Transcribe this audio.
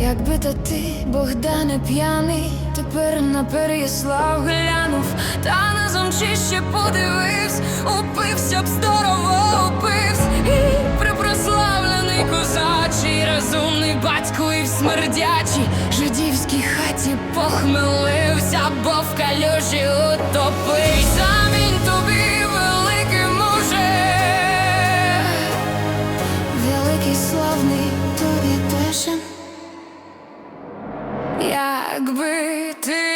Якби то ти, Богдане п'яний, тепер на Переяслав глянув, та на зончище подивився, упився б здорово, упився і припрославлений козачий, розумний батько і в смердячій жидівській хаті похмелився, бо в калюжі утопився. Славний тобі пешен, якби ти